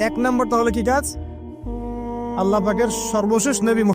এক নম্বর তাহলে কি কাজ? আল্লাহ পাকের সর্বশেষ নবী